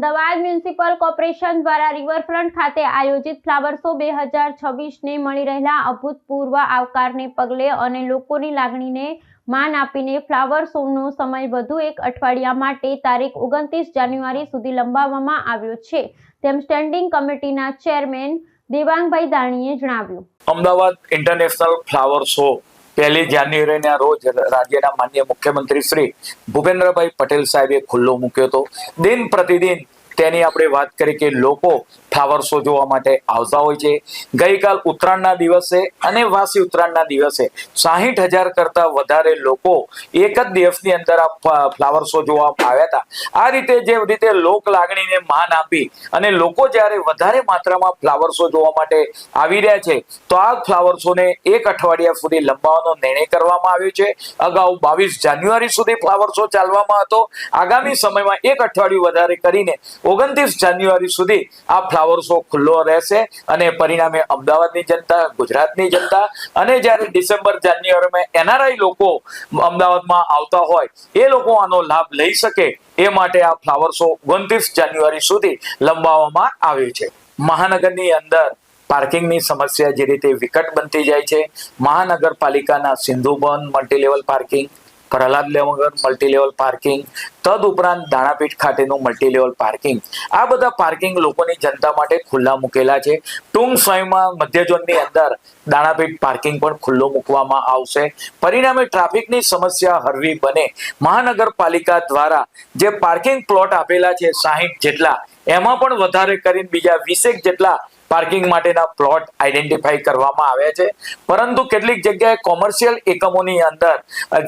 Ahmedabad municipal corporation દ્વારા riverfront ખાતે આયોજિત ફ્લાવર શો બે હજાર છવ્વીસને મળી રહેલા અભૂતપૂર્વ આવકારને પગલે અને લોકોની લાગણીને માન આપીને ફ્લાવર શોનો સમય વધુ એક અઠવાડિયા માટે તારીખ ઓગણત્રીસ જાન્યુઆરી સુધી લંબાવવામાં આવ્યો છે. તેમ સ્ટેન્ડિંગ કમિટીના ચેરમેન દેવાંગભાઈ દાણીએ જણાવ્યું. અમદાવાદ ઇન્ટરનેશનલ ફ્લાવર શો પહેલી જાન્યુઆરીના રોજ રાજ્યના માન્ય મુખ્યમંત્રી શ્રી ભૂપેન્દ્રભાઈ પટેલ સાહેબે ખુલ્લો મૂક્યો હતો. દિન પ્રતિદિન તેની આપણે વાત કરી કે લોકો ફ્લાવર શો જોવા માટે આવતા હોય છે. ગઈકાલ ઉત્તરાયણના દિવસે અને વાસી ઉત્તરાયણના દિવસે સાહીઠ હજાર કરતા વધારે લોકો એક જ દિવસની અંદર આ ફ્લાવર શો જોવા આવ્યા હતા. આ રીતે જે રીતે લોક લાગણીને માન આપી અને લોકો જ્યારે વધારે માત્રામાં ફ્લાવર શો જોવા માટે આવી રહ્યા છે, તો આ ફ્લાવર શોને એક અઠવાડિયા સુધી લંબાવવાનો નિર્ણય કરવામાં આવ્યો છે. અગાઉ બાવીસ જાન્યુઆરી સુધી ફ્લાવર શો ચાલવામાં હતો. આગામી સમયમાં એક અઠવાડિયું વધારે કરીને ઓગણત્રીસ જાન્યુઆરી સુધી આ ફ્લાવર શો ખુલ્લો રહેશે અને પરિણામે અમદાવાદની જનતા, ગુજરાતની જનતા અને જ્યારે ડિસેમ્બર, જાન્યુઆરીમાં એનઆરઆઈ લોકો અમદાવાદમાં આવતા હોય, એ લોકો આનો લાભ લઈ શકે એ માટે આ ફ્લાવર શો ઓગણત્રીસ જાન્યુઆરી સુધી લંબાવવામાં આવ્યો છે. મહાનગરની અંદર પાર્કિંગની સમસ્યા જે રીતે વિકટ બનતી જાય છે, મહાનગરપાલિકાના સિંધુબન મલ્ટીલેવલ પાર્કિંગ પ્રહલાદ લેવગર મલ્ટીલેવલ પાર્કિંગ તદ ઉપરાંત દાણાપીઠ ખાતેનું મલ્ટીલેવલ પાર્કિંગ આ બધા પાર્કિંગ લોકોની જનતા માટે ખુલ્લા મૂકેલા છે. ટૂંક સમયમાં મધ્ય ઝોનની અંદર દાણાપીઠ પાર્કિંગ પણ ખુલ્લો મૂકવામાં આવશે. પરિણામે ટ્રાફિકની સમસ્યા હળવી બને. મહાનગરપાલિકા દ્વારા જે પાર્કિંગ પ્લોટ આપેલા છે સાહીઠ જેટલા, એમાં પણ વધારે કરીને બીજા વીસેક જેટલા પાર્કિંગ માટેના પ્લોટ આઈડેન્ટિફાઈ કરવામાં આવ્યા છે. પરંતુ કેટલીક જગ્યાએ કોમર્શિયલ એકમોની અંદર,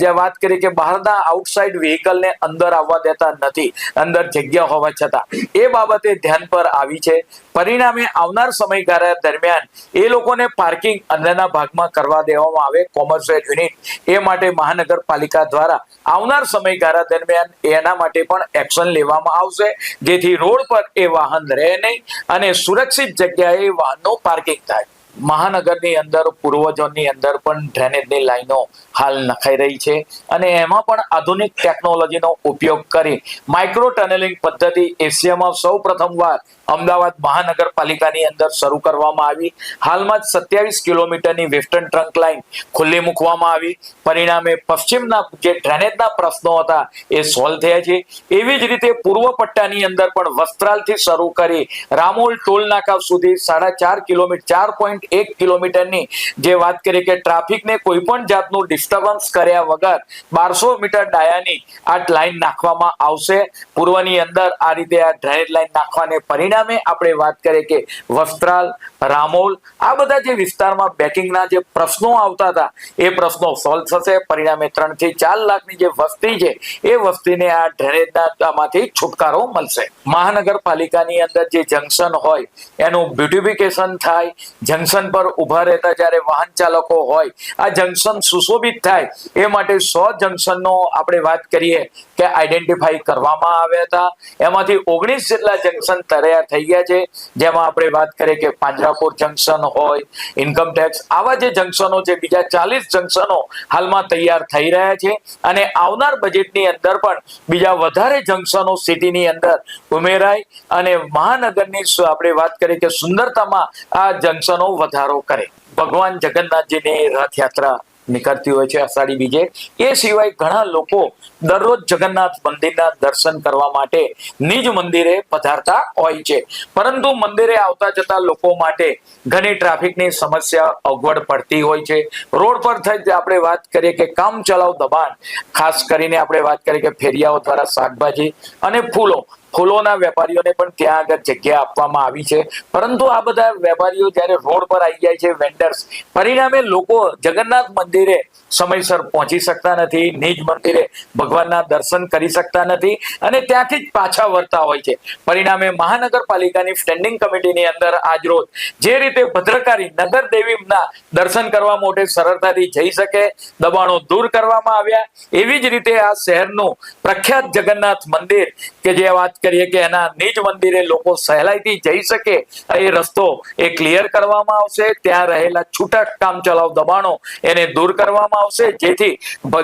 જે વાત કરી કે બહારના આઉટસાઇડ વ્હીકલને અંદર આવવા દેતા નથી, અંદર જગ્યા હોવા છતાં. એ બાબતે ધ્યાન પર આવી છે. પરિણામે આવનાર સમયગાળા દરમિયાન એ લોકોને પાર્કિંગ અંદરના ભાગમાં કરવા દેવામાં આવે, કોમર્શિયલ યુનિટ એ માટે મહાનગરપાલિકા દ્વારા. આવનાર સમયગાળા દરમિયાન એના માટે પણ એક્શન લેવામાં આવશે, જેથી રોડ પર એ વાહન રહે નહીં અને સુરક્ષિત જગ્યાએ વાહનનું પાર્કિંગ થાય. મહાનગરની અંદર, પૂર્વજોની અંદર પણ ડ્રેનેજની લાઈનો હાલ નખાઈ રહી છે અને એમાં પણ આધુનિક ટેકનોલોજીનો ઉપયોગ કરી માઇક્રો ટનલિંગ પદ્ધતિ એશિયામાં સૌ પ્રથમવાર અમદાવાદ મહાનગરપાલિકાની અંદર શરૂ કરવામાં આવી. હાલમાં જ સત્યાવીસ કિલોમીટરની વેસ્ટર્ન ટ્રંક લાઇન ખુલ્લી મૂકવામાં આવી. પરિણામે પશ્ચિમના જે ડ્રેનેજના પ્રશ્નો હતા એ સોલ્વ થયા છે. એવી જ રીતે પૂર્વ પટ્ટાની અંદર પણ વસ્ત્રાલથી શરૂ કરી રામોલ ટોલ નાકા સુધી સાડા ચાર કિલોમીટર ચાર પોઈન્ટ એક કિલોમીટરની જે વાત કરી કે ટ્રાફિકને કોઈ પણ જાતનું ડિસ્ટર્બન્સ કર્યા વગર બારસો મીટર ડાયાની આ લાઈન નાખવામાં આવશે. પૂર્વની અંદર આ રીતે આ ડ્રેનેજ લાઈન નાખવાને પરિણામે આપણે વાત કરીએ કે વસ્ત્રાલ, રામોલ આ બધા જે વિસ્તારમાં બેકિંગના જે પ્રશ્નો આવતા હતા, એ પ્રશ્નો સોલ્વ થશે. પરિણામે ત્રણથી ચાર લાખની જે વસ્તી છે, એ વસ્તીને આ ડ્રેનેજમાંથી છુટકારો મળશે. મહાનગરપાલિકાની અંદર જે જંકશન હોય, એનું બ્યુટિફિકેશન થાય જંકશન પર ઊભા રહેતા જ્યારે વાહન ચાલકો હોય, આ જંકશન સુશોભિત થાય, એ માટે સો જંકશનનો આપણે વાત કરીએ કે આઈડેન્ટિફાઈ કરવામાં આવ્યા હતા. એમાંથી ઓગણીસ જેટલા જંકશન તૈયાર થઈ ગયા છે. જેમાં આપણે વાત કરીએ કે પાંજરાપોર જંકશન હોય ઇન્કમ ટેક્સ આવા જે જંકશનો છે, બીજા ચાલીસ જંકશનો હાલમાં તૈયાર થઈ રહ્યા છે. અને આવનાર બજેટની અંદર પણ બીજા વધારે જંકશનો સિટીની અંદર ઉમેરાય. અને મહાનગરની આપણે વાત કરીએ કે સુંદરતામાં આ જંકશનો વધારો કરે. ભગવાન જગન્નાથજીની રથયાત્રા નીકળતી હોય છે, અષાઢી બીજે. એ સિવાય ઘણા લોકો દરરોજ જગન્નાથ મંદિરના દર્શન કરવા માટે નિજ મંદિરે પધારતા હોય છે. પરંતુ મંદિરે આવતા જતા લોકો માટે ઘણી ટ્રાફિકની સમસ્યા અગવડ પડતી હોય છે. રોડ પર થઈ આપણે વાત કરીએ કે કામ ચલાવ દબાણ, ખાસ કરીને આપણે વાત કરીએ કે ફેરિયાઓ દ્વારા શાકભાજી અને ફૂલો. ફૂલોના વેપારીઓને પણ ત્યાં આગળ જગ્યા આપવામાં આવી છે. પરંતુ આ બધા વેપારીઓ જ્યારે રોડ પર આવી જાય છે વેન્ડર્સ પરિણામે લોકો જગન્નાથ મંદિરે સમયસર પહોંચી શકતા નથી, નિજ મંદિરે ભગવાનના દર્શન કરી શકતા નથી અને ત્યાંથી જ પાછા વળતા હોય છે. પરિણામે મહાનગરપાલિકાની સ્ટેન્ડિંગ કમિટીની અંદર આજરોજ જે રીતે ભદ્રકારી નગર દેવીના દર્શન કરવા માટે સરળતાથી જઈ શકે, દબાણો દૂર કરવામાં આવ્યા, એવી જ રીતે આ શહેરનું પ્રખ્યાત જગન્નાથ મંદિર કે જે વાત કરીએ કે એના નિજ મંદિરે લોકો સહેલાઈથી જઈ શકે એ રસ્તો એ ક્લિયર કરવામાં આવશે. ત્યાં રહેલા છૂટક કામ ચલાવ દબાણો એને દૂર કરવામાં આવશે, જેથી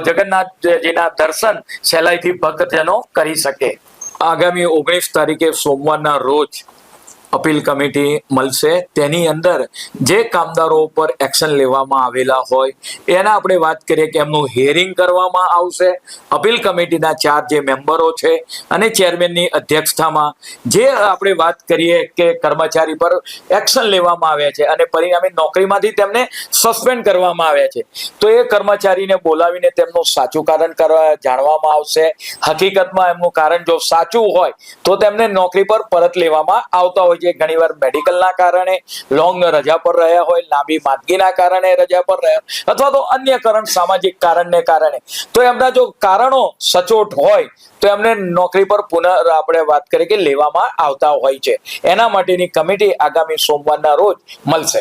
જગન્નાથજીના દર્શન સહેલાઈથી ભક્તજનો કરી શકે. આગામી ઓગણીસ તારીખે સોમવારના રોજ અપીલ કમિટી મળશે. તેની અંદર જે કામદારો ઉપર એક્શન લેવામાં આવેલા હોય, એના આપણે વાત કરીએ કે એમનું હિયરિંગ કરવામાં આવશે. અપીલ કમિટીના ચાર જે મેમ્બરો છે અને ચેરમેનની અધ્યક્ષતામાં જે આપણે વાત કરીએ કે કર્મચારી પર એક્શન લેવામાં આવ્યા છે અને પરિણામે નોકરીમાંથી તેમને સસ્પેન્ડ કરવામાં આવ્યા છે. તો એ કર્મચારીને બોલાવીને તેમનું સાચું કારણ કરવા જાણવામાં આવશે. હકીકતમાં એમનું કારણ જો સાચું હોય, તો તેમને નોકરી પર પરત લેવામાં આવતા હોય છે ઘણીવાર મેડિકલના કારણે લોંગ રજા પર રહ્યા હોય, લાંબી માંદગીના કારણે રજા પર રહ્યા અથવા તો અન્ય કારણ, સામાજિક કારણને કારણે. તો એમના જો કારણો સચોટ હોય, તો એમને નોકરી પર પુનઃ, આપણે વાત કરીએ કે લેવામાં આવતા હોય છે. એના માટેની કમિટી આગામી સોમવારના રોજ મળશે.